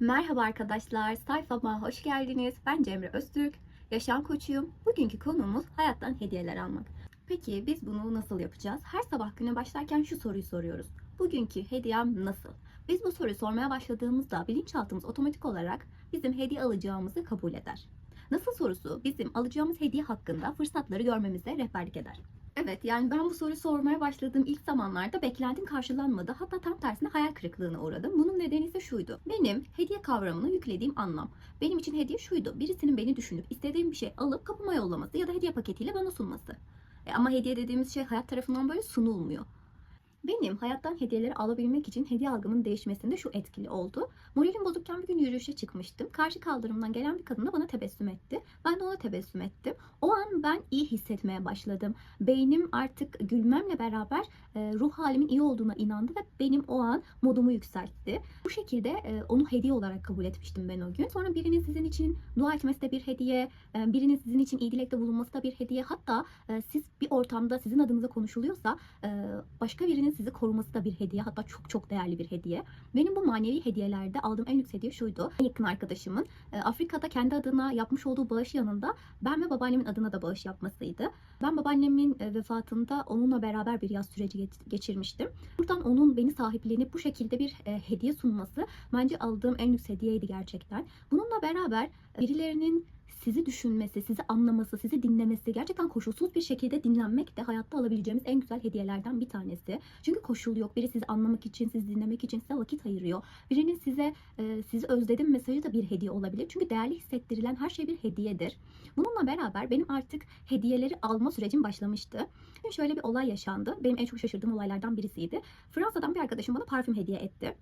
Merhaba arkadaşlar, sayfama hoş geldiniz. Ben Cemre Öztürk, yaşam koçuyum. Bugünkü konumuz hayattan hediyeler almak. Peki biz bunu nasıl yapacağız? Her sabah güne başlarken şu soruyu soruyoruz. Bugünkü hediyem nasıl? Biz bu soruyu sormaya başladığımızda bilinçaltımız otomatik olarak bizim hediye alacağımızı kabul eder. Nasıl sorusu bizim alacağımız hediye hakkında fırsatları görmemize rehberlik eder. Evet yani ben bu soruyu sormaya başladığım ilk zamanlarda beklentim karşılanmadı. Hatta tam tersine hayal kırıklığına uğradım. Bunun nedeni ise şuydu. Benim hediye kavramını yüklediğim anlam. Benim için hediye şuydu. Birisinin beni düşünüp istediğim bir şey alıp kapıma yollaması ya da hediye paketiyle bana sunması. E ama hediye dediğimiz şey hayat tarafından böyle sunulmuyor. Benim hayattan hediyeleri alabilmek için hediye algımın değişmesinde şu etkili oldu. Moralim bozukken bir gün yürüyüşe çıkmıştım. Karşı kaldırımdan gelen bir kadın da bana tebessüm etti. Ben de ona tebessüm ettim. O an ben iyi hissetmeye başladım. Beynim artık gülmemle beraber e, ruh halimin iyi olduğuna inandı ve benim o an modumu yükseltti. Bu şekilde e, onu hediye olarak kabul etmiştim ben o gün. Sonra birinin sizin için dua etmesi de bir hediye, e, birinin sizin için iyi dilekte bulunması da bir hediye. Hatta siz bir ortamda sizin adınıza konuşuluyorsa başka birinin sizi koruması da bir hediye. Hatta çok çok değerli bir hediye. Benim bu manevi hediyelerde aldığım en lüks hediye şuydu. En yakın arkadaşımın e, Afrika'da kendi adına yapmış olduğu bağış yanında ben ve babaannemin adına da bağış yapmasıydı. Ben babaannemin e, vefatında onunla beraber bir yaz süreci geç- geçirmiştim. Buradan onun beni sahiplenip bu şekilde bir e, hediye sunması bence aldığım en lüks hediyeydi gerçekten. Bununla beraber birilerinin sizi düşünmesi, sizi anlaması, sizi dinlemesi, gerçekten koşulsuz bir şekilde dinlenmek de hayatta alabileceğimiz en güzel hediyelerden bir tanesi. Çünkü koşul yok. Biri sizi anlamak için, sizi dinlemek için size vakit ayırıyor. Birinin size e, sizi özledim mesajı da bir hediye olabilir. Çünkü değerli hissettirilen her şey bir hediyedir. Bununla beraber benim artık hediyeleri alma sürecim başlamıştı. Şimdi şöyle bir olay yaşandı. Benim en çok şaşırdığım olaylardan birisiydi. Fransa'dan bir arkadaşım bana parfüm hediye etti.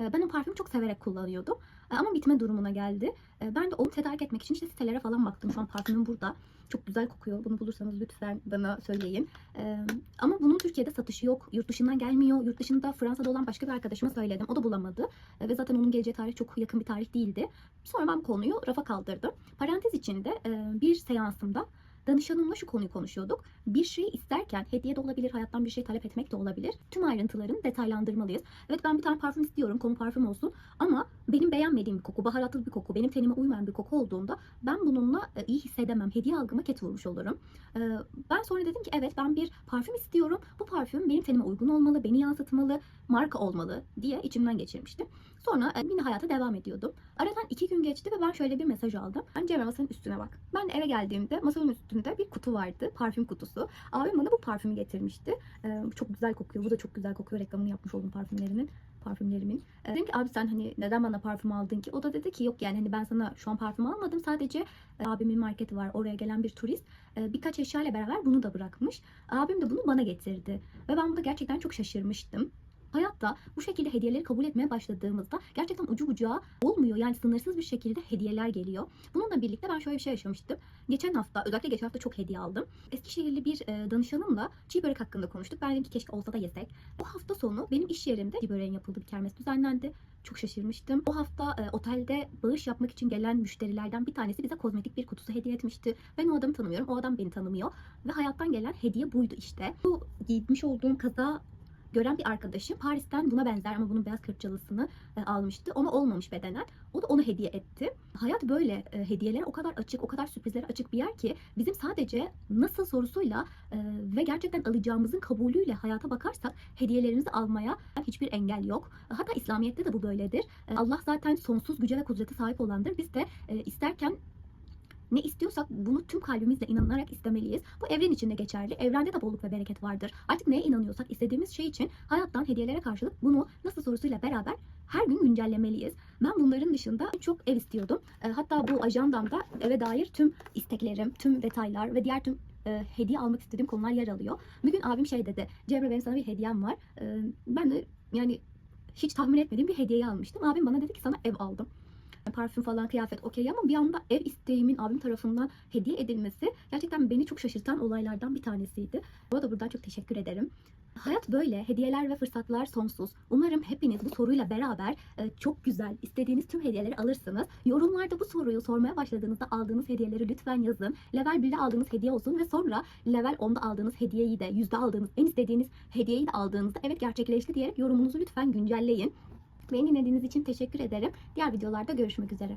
E, Ben o parfümü çok severek kullanıyordum. E, Ama bitme durumuna geldi. E, Ben de onu tedarik etmek için işte sitelere falan baktım. Şu an parfümüm burada. Çok güzel kokuyor. Bunu bulursanız lütfen bana söyleyin. Ama bunun Türkiye'de satışı yok. Yurt dışından gelmiyor. Yurt dışında Fransa'da olan başka bir arkadaşıma söyledim. O da bulamadı. Ve zaten onun geleceği tarih çok yakın bir tarih değildi. Sonra ben konuyu rafa kaldırdım. Parantez içinde e, bir seansımda danışanımla şu konuyu konuşuyorduk. Bir şeyi isterken hediye de olabilir, hayattan bir şey talep etmek de olabilir. Tüm ayrıntılarını detaylandırmalıyız. Evet ben bir tane parfüm istiyorum, konu parfüm olsun. Ama benim beğenmediğim bir koku, baharatlı bir koku, benim tenime uymayan bir koku olduğunda ben bununla e, iyi hissedemem. Hediye algıma ket vurmuş olurum. E, Ben sonra dedim ki evet ben bir parfüm istiyorum. Bu parfüm benim tenime uygun olmalı, beni yansıtmalı, marka olmalı diye içimden geçirmiştim. Sonra e, yine hayata devam ediyordum. Aradan iki gün geçti ve ben şöyle bir mesaj aldım. Cemre masanın üstüne bak. Ben eve geldiğimde masanın üstünde bir kutu vardı. Parfüm kutusu. Abim bana bu parfümü getirmişti. Ee, çok güzel kokuyor. Bu da çok güzel kokuyor. Reklamını yapmış oldum parfümlerinin. Parfümlerimin. Ee, dedim ki abi sen hani neden bana parfüm aldın ki? O da dedi ki yok yani hani ben sana şu an parfüm almadım. Sadece e, abimin marketi var. Oraya gelen bir turist. e, birkaç eşyayla beraber bunu da bırakmış. Abim de bunu bana getirdi. Ve ben burada gerçekten çok şaşırmıştım. Hayatta bu şekilde hediyeleri kabul etmeye başladığımızda gerçekten ucu bucağı olmuyor. Yani sınırsız bir şekilde hediyeler geliyor. Bununla birlikte ben şöyle bir şey yaşamıştım. Geçen hafta, özellikle geçen hafta çok hediye aldım. Eskişehirli bir danışanımla çiğ börek hakkında konuştuk. Ben dedim ki keşke olsa da yesek. Bu hafta sonu benim iş yerimde çiğ böreğin yapıldığı bir kermes düzenlendi. Çok şaşırmıştım. O hafta e, otelde bağış yapmak için gelen müşterilerden bir tanesi bize kozmetik bir kutusu hediye etmişti. Ben o adamı tanımıyorum. O adam beni tanımıyor. Ve hayattan gelen hediye buydu işte. Bu giymiş olduğum kaza gören bir arkadaşım Paris'ten buna benzer ama bunun beyaz kırçalısını e, almıştı. Ona olmamış bedenen. O da onu hediye etti. Hayat böyle e, hediyelere o kadar açık, o kadar sürprizlere açık bir yer ki bizim sadece nasıl sorusuyla e, ve gerçekten alacağımızın kabulüyle hayata bakarsak hediyelerimizi almaya hiçbir engel yok. Hatta İslamiyet'te de bu böyledir. E, Allah zaten sonsuz güce ve kudrete sahip olandır. Biz de isterken ne istiyorsak bunu tüm kalbimizle inanarak istemeliyiz. Bu evren içinde geçerli. Evrende de bolluk ve bereket vardır. Artık neye inanıyorsak istediğimiz şey için hayattan hediyelere karşılık bunu nasıl sorusuyla beraber her gün güncellemeliyiz. Ben bunların dışında çok ev istiyordum. E, Hatta bu ajandamda eve dair tüm isteklerim, tüm detaylar ve diğer tüm e, hediye almak istediğim konular yer alıyor. Bir gün abim şey dedi. Cemre benim sana bir hediyem var. E, ben de yani hiç tahmin etmediğim bir hediyeyi almıştım. Abim bana dedi ki sana ev aldım parfüm falan kıyafet okey ama bir anda ev isteğimin abim tarafından hediye edilmesi gerçekten beni çok şaşırtan olaylardan bir tanesiydi. Bu arada buradan çok teşekkür ederim. Hayat böyle. Hediyeler ve fırsatlar sonsuz. Umarım hepiniz bu soruyla beraber e, çok güzel istediğiniz tüm hediyeleri alırsınız. Yorumlarda bu soruyu sormaya başladığınızda aldığınız hediyeleri lütfen yazın. Level 1'de aldığınız hediye olsun ve sonra level 10'da aldığınız hediyeyi de yüzde aldığınız en istediğiniz hediyeyi de aldığınızda evet gerçekleşti diyerek yorumunuzu lütfen güncelleyin. Beni dinlediğiniz için teşekkür ederim. Diğer videolarda görüşmek üzere.